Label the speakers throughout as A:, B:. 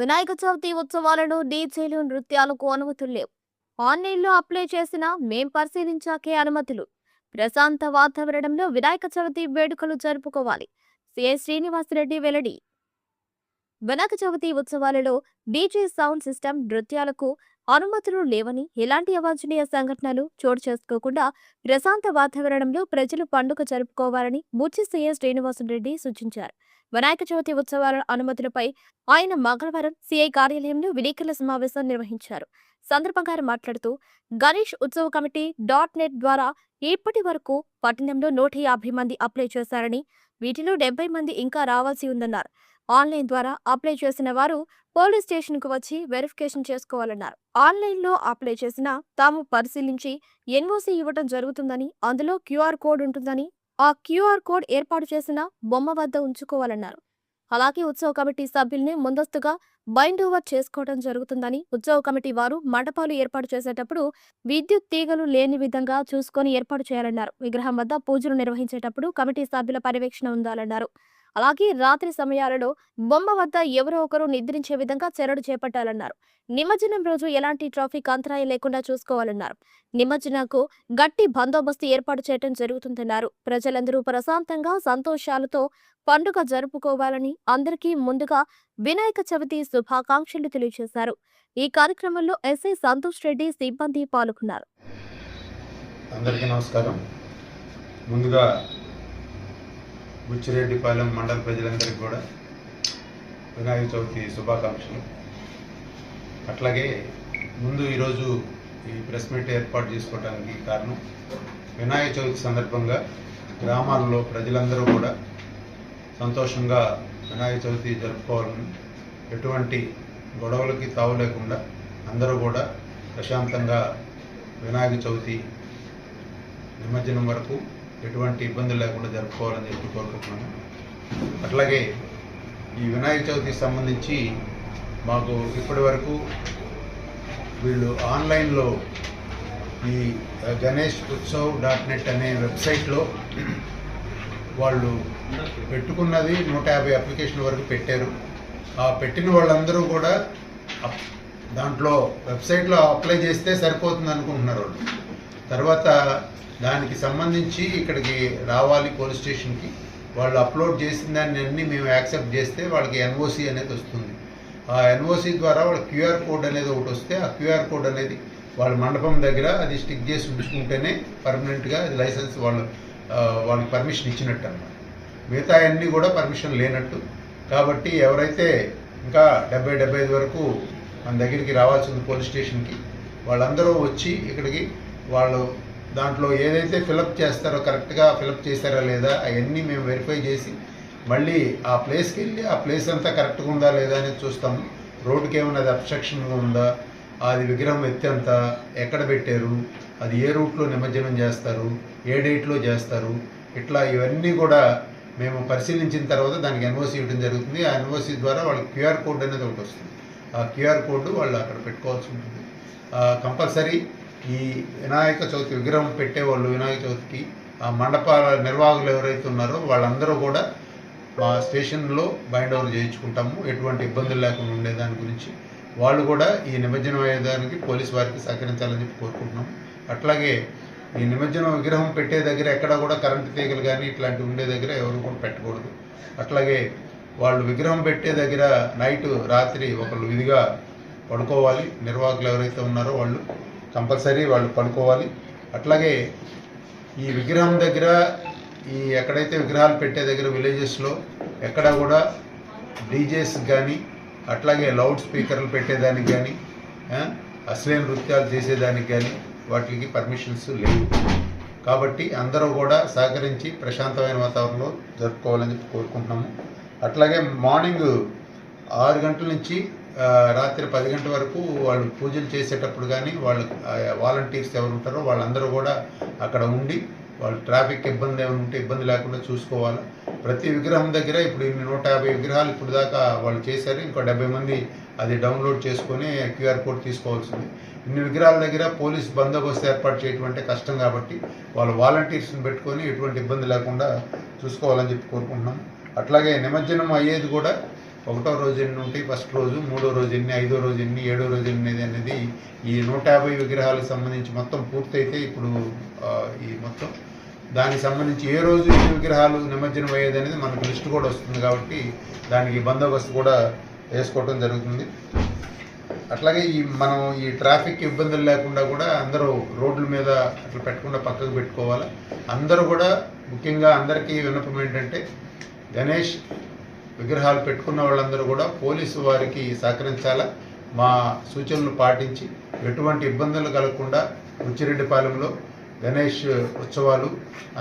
A: వినాయక చవితి ఉత్సవాలను డీజేలు నృత్యాలకు అనుమతులు లేవు. ఆన్లైన్లో అప్లై చేసినా మేం పరిశీలించాకే అనుమతులు. ప్రశాంత వాతావరణంలో వినాయక చవితి వేడుకలు జరుపుకోవాలి. సిఐ శ్రీనివాసరెడ్డి వెల్లడి. వినాయక చవితి ఉత్సవాలలో డీజే సౌండ్ సిస్టమ్ నృత్యాలకు అనుమతులు లేవని ఎలాంటి అవాంఛనీయ సంఘటనలు చోటు చేసుకోకుండా ప్రశాంత వాతావరణంలో ప్రజలు పండుగ జరుపుకోవాలని బుచ్చి సీఎం శ్రీనివాసరెడ్డి సూచించారు. వినాయక చవితి ఉత్సవాల అనుమతులపై ఆయన మంగళవారం సిఐ కార్యాలయంలో విలేకరుల సమావేశం నిర్వహించారు. సందర్భంగా మాట్లాడుతూ గణేష్ ఉత్సవ కమిటీ డాట్ నెట్ ద్వారా ఇప్పటి వరకు పట్టణంలో నూట యాభై మంది అప్లై చేశారని వీటిలో డెబ్బై మంది ఇంకా రావాల్సి ఉందన్నారు. ఆన్లైన్ ద్వారా అప్లై చేసిన వారు పోలీస్ స్టేషన్కు వచ్చి వెరిఫికేషన్ చేసుకోవాలన్నారు. ఆన్లైన్లో అప్లై చేసినా తాము పరిశీలించి ఎన్ఓసీ ఇవ్వడం జరుగుతుందని అందులో క్యూఆర్ కోడ్ ఉంటుందని ఆ క్యూఆర్ కోడ్ ఏర్పాటు చేసిన బొమ్మ వద్ద ఉంచుకోవాలన్నారు. అలాగే ఉత్సవ కమిటీ సభ్యుల్ని ముందస్తుగా బైండ్ ఓవర్ చేసుకోవడం జరుగుతుందని ఉత్సవ కమిటీ వారు మండపాలు ఏర్పాటు చేసేటప్పుడు విద్యుత్ తీగలు లేని విధంగా చూసుకొని ఏర్పాటు చేయాలన్నారు. విగ్రహం వద్ద పూజలు నిర్వహించేటప్పుడు కమిటీ సభ్యుల పర్యవేక్షణ ఉండాలన్నారు. అలాగే రాత్రి సమయాలలో బొమ్మ వద్ద ఎవరో ఒకరు నిద్రించే విధంగా చర్యలు చేపట్టాలన్నారు. నిమజ్జనం రోజు ఎలాంటి ట్రాఫిక్ అంతరాయం లేకుండా చూసుకోవాలన్నారు. నిమజ్జనకు గట్టి బందోబస్తు ఏర్పాటు చేయడం జరుగుతుందన్నారు. ప్రజలందరూ ప్రశాంతంగా సంతోషాలతో పండుగ జరుపుకోవాలని అందరికీ ముందుగా వినాయక చవితి శుభాకాంక్షలు తెలియజేశారు. ఈ కార్యక్రమంలో ఎస్ఐ సంతోష్ రెడ్డి సిబ్బంది పాల్గొన్నారు.
B: అందరికీ నమస్కారం. ముందుగా బుచ్చిరెడ్డిపాలెం మండల ప్రజలందరికీ కూడా వినాయక చవితి శుభాకాంక్షలు. అట్లాగే ముందు ఈరోజు ఈ ప్రెస్ మీట్ ఏర్పాటు చేసుకోవడానికి కారణం వినాయక చవితి సందర్భంగా గ్రామాల్లో ప్రజలందరూ కూడా సంతోషంగా వినాయక చవితి జరుపుకోవాలని ఎటువంటి గొడవలకి తావు లేకుండా అందరూ కూడా ప్రశాంతంగా వినాయక చవితి నిమజ్జనం వరకు ఎటువంటి ఇబ్బందులు లేకుండా జరుపుకోవాలని చెప్పి కోరుకుంటున్నాను. అట్లాగే ఈ వినాయక చవితికి సంబంధించి మాకు ఇప్పటి వరకు వీళ్ళు ఆన్లైన్లో ఈ గణేష్ ఉత్సవ్ డాట్ నెట్ అనే వెబ్సైట్లో వాళ్ళు పెట్టుకున్నది నూట యాభై అప్లికేషన్ వరకు పెట్టారు. ఆ పెట్టిన వాళ్ళందరూ కూడా దాంట్లో వెబ్సైట్లో అప్లై చేస్తే సరిపోతుంది అనుకుంటున్నారు వాళ్ళు. తర్వాత దానికి సంబంధించి ఇక్కడికి రావాలి పోలీస్ స్టేషన్కి. వాళ్ళు అప్లోడ్ చేసిన దాన్ని అన్ని మేము యాక్సెప్ట్ చేస్తే వాళ్ళకి ఎన్ఓసి అనేది వస్తుంది. ఆ ఎన్ఓసి ద్వారా వాళ్ళ క్యూఆర్ కోడ్ అనేది ఒకటి వస్తే ఆ క్యూఆర్ కోడ్ అనేది వాళ్ళ మండపం దగ్గర అది స్టిక్ చేసి ఉంచుకుంటేనే పర్మనెంట్గా అది లైసెన్స్ వాళ్ళు వాళ్ళకి పర్మిషన్ ఇచ్చినట్టు అన్నమాట మిగతా అన్నీ కూడా పర్మిషన్ లేనట్టు. కాబట్టి ఎవరైతే ఇంకా డెబ్బై డెబ్బై ఐదు వరకు మన దగ్గరికి రావాల్సి ఉంది పోలీస్ స్టేషన్కి వాళ్ళందరూ వచ్చి ఇక్కడికి వాళ్ళు దాంట్లో ఏదైతే ఫిలప్ చేస్తారో కరెక్ట్గా ఫిలప్ చేశారా లేదా అవన్నీ మేము వెరిఫై చేసి మళ్ళీ ఆ ప్లేస్కి వెళ్ళి ఆ ప్లేస్ అంతా కరెక్ట్గా ఉందా లేదా అనేది చూస్తాము రోడ్డుకి ఏమైనా అది అబ్స్ట్రక్షన్గా ఉందా? అది విగ్రహం ఎత్తేంత ఎక్కడ పెట్టారు? అది ఏ రూట్లో నిమజ్జనం చేస్తారు? ఏ డేట్లో చేస్తారు? ఇట్లా ఇవన్నీ కూడా మేము పరిశీలించిన తర్వాత దానికి ఎన్ఓసి ఇవ్వడం జరుగుతుంది. ఆ ఎన్ఓసి ద్వారా వాళ్ళకి క్యూఆర్ కోడ్ అనేది ఒకటి వస్తుంది. ఆ క్యూఆర్ కోడ్ వాళ్ళు అక్కడ పెట్టుకోవాల్సి ఉంటుంది. కంపల్సరీ ఈ వినాయక చవితి విగ్రహం పెట్టేవాళ్ళు వినాయక చవితికి ఆ మండపాల నిర్వాహకులు ఎవరైతే ఉన్నారో వాళ్ళందరూ కూడా మా స్టేషన్లో బైండ్ ఓవర్ చేయించుకుంటాము. ఎటువంటి ఇబ్బందులు లేకుండా ఉండేదాని గురించి వాళ్ళు కూడా ఈ నిమజ్జనం అయ్యేదానికి పోలీస్ వారికి సహకరించాలని చెప్పి కోరుకుంటున్నాము. అట్లాగే ఈ నిమజ్జనం విగ్రహం పెట్టే దగ్గర ఎక్కడ కూడా కరెంటు తీగలు కానీ ఇట్లాంటివి ఉండే దగ్గర ఎవరు కూడా పెట్టకూడదు. అట్లాగే వాళ్ళు విగ్రహం పెట్టే దగ్గర నైట్ రాత్రి ఒకళ్ళు విధిగా పడుకోవాలి. నిర్వాహకులు ఎవరైతే ఉన్నారో వాళ్ళు కంపల్సరీ వాళ్ళు పడుకోవాలి అట్లాగే ఈ విగ్రహం దగ్గర ఈ ఎక్కడైతే విగ్రహాలు పెట్టే దగ్గర విలేజెస్లో ఎక్కడ కూడా డీజేస్ కానీ అట్లాగే లౌడ్ స్పీకర్లు పెట్టేదానికి కానీ అశ్లీల నృత్యాలు చేసేదానికి కానీ వాటికి పర్మిషన్స్ లేవు. కాబట్టి అందరూ కూడా సహకరించి ప్రశాంతమైన వాతావరణంలో జరుపుకోవాలని చెప్పి కోరుకుంటున్నాము. అట్లాగే మార్నింగ్ ఆరు గంటల నుంచి రాత్రి పది గంటల వరకు వాళ్ళు పూజలు చేసేటప్పుడు కానీ వాళ్ళు వాలంటీర్స్ ఎవరు ఉంటారో వాళ్ళందరూ కూడా అక్కడ ఉండి వాళ్ళు ట్రాఫిక్ ఇబ్బంది ఏమైనా ఉంటే ఇబ్బంది లేకుండా చూసుకోవాలి. ప్రతి విగ్రహం దగ్గర ఇప్పుడు ఇన్ని నూట యాభై విగ్రహాలు ఇప్పుడు దాకా వాళ్ళు చేశారు. ఇంకో డెబ్బై మంది అది డౌన్లోడ్ చేసుకొని క్యూఆర్ కోడ్ తీసుకోవాల్సింది. ఇన్ని విగ్రహాల దగ్గర పోలీస్ బందోబస్తు ఏర్పాటు చేయటం అంటే కష్టం కాబట్టి వాళ్ళు వాలంటీర్స్ని పెట్టుకొని ఎటువంటి ఇబ్బంది లేకుండా చూసుకోవాలని చెప్పి కోరుకుంటున్నాం. అట్లాగే నిమజ్జనం అయ్యేది కూడా ఒకటో రోజు ఎన్ని ఉంటాయి? ఫస్ట్ రోజు మూడో రోజు ఎన్ని ఐదో రోజు ఎన్ని ఏడో రోజు ఎన్ని అనేది ఈ నూట యాభై విగ్రహాలకు సంబంధించి మొత్తం పూర్తయితే ఇప్పుడు ఈ మొత్తం దానికి సంబంధించి ఏ రోజు ఎన్ని విగ్రహాలు నిమజ్జనం అయ్యేది అనేది మనకు లిస్ట్ కూడా వస్తుంది కాబట్టి దానికి బందోబస్తు కూడా వేసుకోవడం జరుగుతుంది. అట్లాగే ఈ మనం ఈ ట్రాఫిక్ ఇబ్బందులు లేకుండా కూడా అందరూ రోడ్ల మీద అట్లా పెట్టకుండా పక్కకు పెట్టుకోవాలి. అందరూ కూడా ముఖ్యంగా అందరికీ విన్నపం ఏంటంటే గణేష్ విగ్రహాలు పెట్టుకున్న వాళ్ళందరూ కూడా పోలీసు వారికి సహకరించాలా? మా సూచనలు పాటించి ఎటువంటి ఇబ్బందులు కలగకుండా రుచిరెడ్డిపాలెంలో గణేష్ ఉత్సవాలు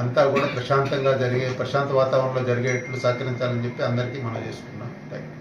B: అంతా కూడా ప్రశాంతంగా జరిగే ప్రశాంత వాతావరణంలో జరిగేట్లు సహకరించాలని చెప్పి అందరికీ మనం చేసుకున్నాం. Thank you